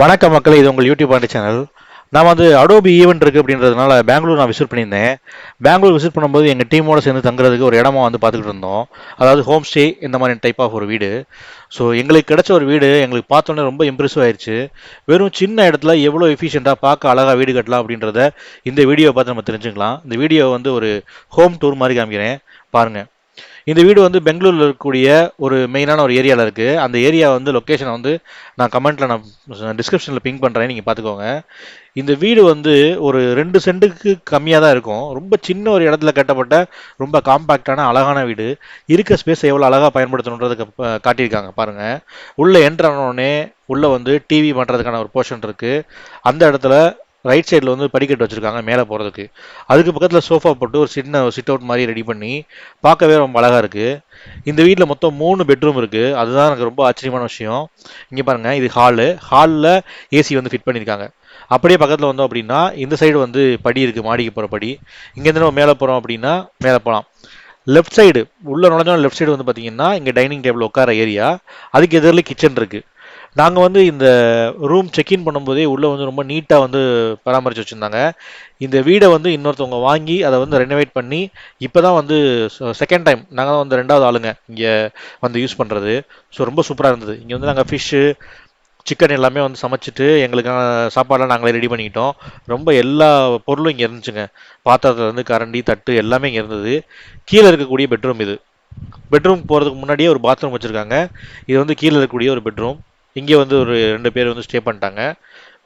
வணக்கம் மக்களே இது உங்கள் யூடியூப் ஆண்டு சேனல் நான் வந்து அடோபி ஈவெண்ட் இருக்குது அப்படின்றதுனால பெங்களூர் நான் விசிட் பண்ணியிருந்தேன். பெங்களூர் விசிட் பண்ணும்போது எங்கள் டீமோட சேர்ந்து தங்குறதுக்கு ஒரு இடமா வந்து பார்த்துக்கிட்டு இருந்தோம். அதாவது ஹோம் ஸ்டே இந்த மாதிரி டைப் ஆஃப் ஒரு வீடு. ஸோ எங்களுக்கு கிடைச்ச ஒரு வீடு எங்களுக்கு பார்த்தோன்னே ரொம்ப இம்ப்ரெசிவ் ஆயிடுச்சு வெறும் சின்ன இடத்துல எவ்வளோ எஃபிஷியண்ட்டாக பார்க்க அழகாக வீடு கட்டலாம் அப்படின்றத இந்த வீடியோ பார்த்து நம்ம தெரிஞ்சுக்கலாம். இந்த வீடியோ வந்து ஒரு ஹோம் டூர் மாதிரி காமிக்கிறேன். பாருங்கள் இந்த வீடு வந்து பெங்களூரில் இருக்கக்கூடிய ஒரு மெயினான ஒரு ஏரியாவில் இருக்குது அந்த ஏரியா வந்து லொக்கேஷனை வந்து நான் கமெண்ட்டில் நான் டிஸ்கிரிப்ஷனில் பிங்க் பண்ணுறேன் நீங்கள் பார்த்துக்கோங்க இந்த வீடு வந்து ஒரு ரெண்டு சென்ட்டுக்கு கம்மியாக தான் இருக்கும். ரொம்ப சின்ன ஒரு இடத்துல கட்டப்பட்ட ரொம்ப காம்பேக்டான அழகான வீடு. இருக்க ஸ்பேஸை எவ்வளோ அழகாக பயன்படுத்தணுன்றதுக்கு காட்டியிருக்காங்க. பாருங்கள் உள்ளே என்ட்ரானோடனே உள்ளே வந்து டிவி பண்ணுறதுக்கான ஒரு போர்ஷன் இருக்குது அந்த இடத்துல ரைட் சைடில் வந்து படிக்கட்டு வச்சுருக்காங்க மேலே போகிறதுக்கு அதுக்கு பக்கத்தில் சோஃபா போட்டு ஒரு சின்ன சிட் அவுட் மாதிரி ரெடி பண்ணி பார்க்கவே ரொம்ப அழகாக இருக்குது இந்த வீட்டில் மொத்தம் மூணு பெட்ரூம் இருக்குது அதுதான் எனக்கு ரொம்ப ஆச்சரியமான விஷயம். இங்கே பாருங்கள் இது ஹாலு ஹாலில் ஏசி வந்து ஃபிட் பண்ணியிருக்காங்க. அப்படியே பக்கத்தில் வந்தோம் அப்படின்னா இந்த சைடு வந்து படி இருக்குது மாடிக்கு போகிற படி. இங்கேருந்து நம்ம மேலே போகிறோம் அப்படின்னா மேலே போகலாம் லெஃப்ட் சைடு உள்ள நுழைஞ்சோம் லெஃப்ட் சைடு வந்து பார்த்தீங்கன்னா இங்கே டைனிங் டேபிள் உட்கார ஏரியா அதுக்கு எதிரில் கிச்சன் இருக்குது நாங்கள் வந்து இந்த ரூம் செக்இன் பண்ணும்போதே உள்ளே வந்து ரொம்ப நீட்டாக வந்து பராமரித்து வச்சுருந்தாங்க. இந்த வீடை வந்து இன்னொருத்தவங்க வாங்கி அதை வந்து ரெனோவேட் பண்ணி இப்போ தான் வந்து செகண்ட் டைம் நாங்கள் தான் வந்து ரெண்டாவது ஆளுங்க இங்கே வந்து யூஸ் பண்ணுறது ஸோ ரொம்ப சூப்பராக இருந்தது. இங்கே வந்து நாங்கள் ஃபிஷ்ஷு சிக்கன் எல்லாமே வந்து சமைச்சிட்டு எங்களுக்கான சாப்பாடெலாம் நாங்களே ரெடி பண்ணிக்கிட்டோம். ரொம்ப எல்லா பொருளும் இங்கே இருந்துச்சுங்க. பாத்திரத்துலேருந்து கரண்டி தட்டு எல்லாமே இங்கே இருந்தது. கீழே இருக்கக்கூடிய பெட்ரூம் இது. பெட்ரூம் போகிறதுக்கு முன்னாடியே ஒரு பாத்ரூம் வச்சுருக்காங்க. இது வந்து கீழே இருக்கக்கூடிய ஒரு பெட்ரூம் இங்கே வந்து ஒரு ரெண்டு பேர் வந்து ஸ்டே பண்ணிட்டாங்க.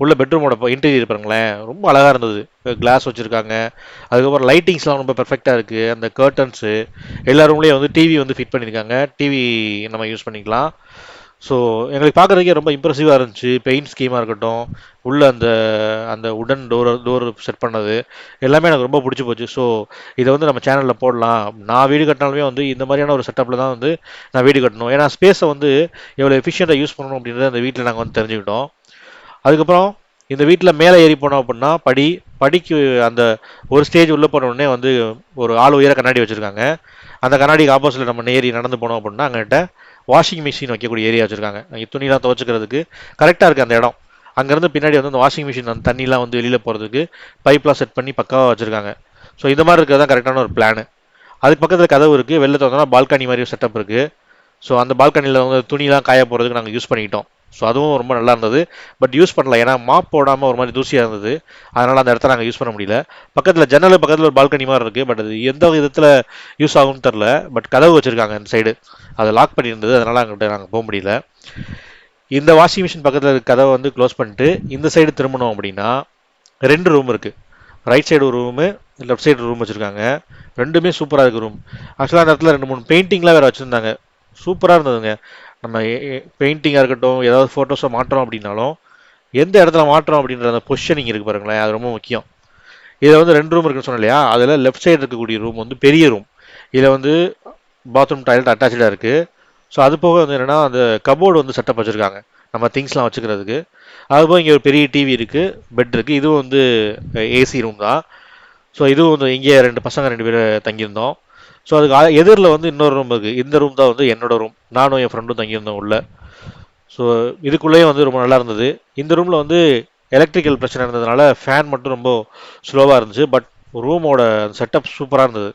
உள்ள பெட்ரூமோட இன்டீரியர் பாருங்களேன். ரொம்ப அழகாக இருந்தது. கிளாஸ் வச்சுருக்காங்க. அதுக்கப்புறம் லைட்டிங்ஸ்லாம் ரொம்ப பெர்ஃபெக்டாக இருக்குது அந்த கர்டன்ஸு எல்லா ரூம்லேயும் வந்து டிவி வந்து ஃபிட் பண்ணியிருக்காங்க டிவி நம்ம யூஸ் பண்ணிக்கலாம். ஸோ எங்களுக்கு பார்க்குறதுக்கே ரொம்ப இம்ப்ரெசிவாக இருந்துச்சு. பெயிண்ட் ஸ்கீமாக இருக்கட்டும் உள்ளே அந்த அந்த உடன் டோர் டோர் செட் பண்ணது எல்லாமே எனக்கு ரொம்ப பிடிச்சி போச்சு. ஸோ இதை வந்து நம்ம சேனலில் போடலாம். நான் வீடு கட்டினாலுமே வந்து இந்த மாதிரியான ஒரு செட்டப்பில் தான் வந்து நான் வீடு கட்டணும். ஏன்னா ஸ்பேஸை வந்து எவ்வளோ எஃபிஷியண்ட்டாக யூஸ் பண்ணணும் அப்படின்றத அந்த வீட்டில் நாங்கள் வந்து தெரிஞ்சுக்கிட்டோம். அதுக்கப்புறம் இந்த வீட்டில் மேலே ஏறி போனோம் அப்படின்னா படி படிக்கு அந்த ஒரு ஸ்டேஜ் உள்ளே போனோடனே வந்து ஒரு ஆள் உயர கண்ணாடி வச்சுருக்காங்க. அந்த கண்ணாடிக்கு ஆப்போசிட்டில் நம்ம ஏறி நடந்து போனோம் அப்படின்னா அங்கிட்ட வாஷிங் மிஷின் வைக்கக்கூடிய ஏரியா வச்சுருக்காங்க. அங்கே துணிலாம் துவச்சிக்கிறதுக்கு கரெக்டாக இருக்குது அந்த இடம். அங்கேருந்து பின்னாடி வந்து அந்த வாஷிங் மிஷின் அந்த தண்ணிலாம் வந்து வெளியில் போகிறதுக்கு பைப்லாம் செட் பண்ணி பக்காவாக வச்சுருக்காங்க. ஸோ இந்த மாதிரி இருக்கிறது தான் கரெக்டான ஒரு பிளானு அதுக்கு பக்கத்தில் கதவு இருக்குது வெளில தோணுனா பால்கனி மாதிரி செட்டப் இருக்குது ஸோ அந்த பால்கனியில் வந்து துணிலாம் காய போகிறதுக்கு நாங்கள் யூஸ் பண்ணிக்கிட்டோம். ஸோ அதுவும் ரொம்ப நல்லா இருந்தது. பட் யூஸ் பண்ணல. ஏன்னா மாப் போடாமல் ஒரு மாதிரி தூசியாக இருந்தது. அதனால் அந்த இடத்த நாங்கள் யூஸ் பண்ண முடியல. பக்கத்தில் ஜன்னல் பக்கத்தில் ஒரு பால்கனி மாதிரி இருக்குது பட் அது எந்த விதத்தில் யூஸ் ஆகும்னு தெரில பட் கதவு வச்சுருக்காங்க இந்த சைடு அதை லாக் பண்ணியிருந்தது. அதனால் அங்கிட்ட நாங்கள் போக முடியல. இந்த வாஷிங் மிஷின் பக்கத்தில் இருக்க கதவை வந்து க்ளோஸ் பண்ணிட்டு இந்த சைடு திரும்பணும் அப்படின்னா ரெண்டு ரூம் இருக்குது ரைட் சைடு ஒரு ரூமு லெஃப்ட் சைடு ரூம் வச்சுருக்காங்க. ரெண்டுமே சூப்பராக இருக்குது ரூம் ஆக்சுவலாக அந்த இடத்துல ரெண்டு மூணு பெயிண்டிங்லாம் வேறு வச்சுருந்தாங்க. சூப்பராக இருந்ததுங்க. நம்ம பெயிண்டிங்காக இருக்கட்டும் ஏதாவது ஃபோட்டோஸை மாற்றோம் அப்படின்னாலும் எந்த இடத்துல மாற்றோம் அப்படின்ற அந்த பொசிஷனிங் இருக்குது பாருங்களேன் அது ரொம்ப முக்கியம். இதில் வந்து ரெண்டு ரூம் இருக்குன்னு சொன்னேன் இல்லையா? அதில் லெஃப்ட் சைடு இருக்கக்கூடிய ரூம் வந்து பெரிய ரூம் இதில் வந்து பாத்ரூம் டாய்லெட் அட்டாச்சாக இருக்குது ஸோ அது போக வந்து என்னென்னா அந்த கபோர்டு வந்து செட்டப் வச்சுருக்காங்க. நம்ம திங்ஸ்லாம் வச்சுக்கிறதுக்கு. அதுபோக இங்கே ஒரு பெரிய டிவி இருக்குது பெட் இருக்குது இதுவும் வந்து ஏசி ரூம் தான். ஸோ இதுவும் வந்து இங்கே ரெண்டு பசங்க ரெண்டு பேர் தங்கியிருந்தோம். ஸோ அதுக்கு எதிரில் வந்து இன்னொரு ரூம் இருக்குது இந்த ரூம் தான் வந்து என்னோட ரூம் நானும் என் ஃப்ரெண்டும் தங்கியிருந்தோம் உள்ளே. ஸோ இதுக்குள்ளேயே வந்து ரொம்ப நல்லா இருந்தது. இந்த ரூமில் வந்து எலக்ட்ரிக்கல் பிரச்சனை இருந்ததுனால ஃபேன் மட்டும் ரொம்ப ஸ்லோவாக இருந்துச்சு. பட் ரூமோட செட்டப் சூப்பராக இருந்தது.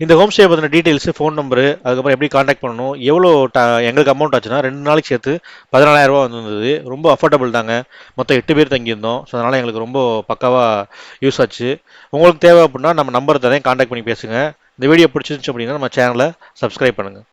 இந்த ஹோம் ஸ்டே பற்றின டீட்டெயில்ஸு ஃபோன் நம்பரு அதுக்கப்புறம் எப்படி காண்டாக்ட் பண்ணணும் எவ்வளோ ட எங்களுக்கு அமௌண்ட் ஆச்சுன்னா ரெண்டு நாளைக்கு சேர்த்து பதினாலாயிரரூபா வந்துருந்தது. ரொம்ப அஃபோர்டபுள் தாங்க. மொத்தம் எட்டு பேர் தங்கியிருந்தோம். ஸோ அதனால் எங்களுக்கு ரொம்ப பக்காவாக யூஸ் ஆச்சு. உங்களுக்கு தேவை அப்படின்னா நம்ம நம்பர் தரேன். காண்டாக்ட் பண்ணி பேசுங்கள் இந்த வீடியோ பிடிச்சிருந்துச்சு அப்படின்னா நம்ம சேனலை சப்ஸ்கிரைப் பண்ணுங்கள்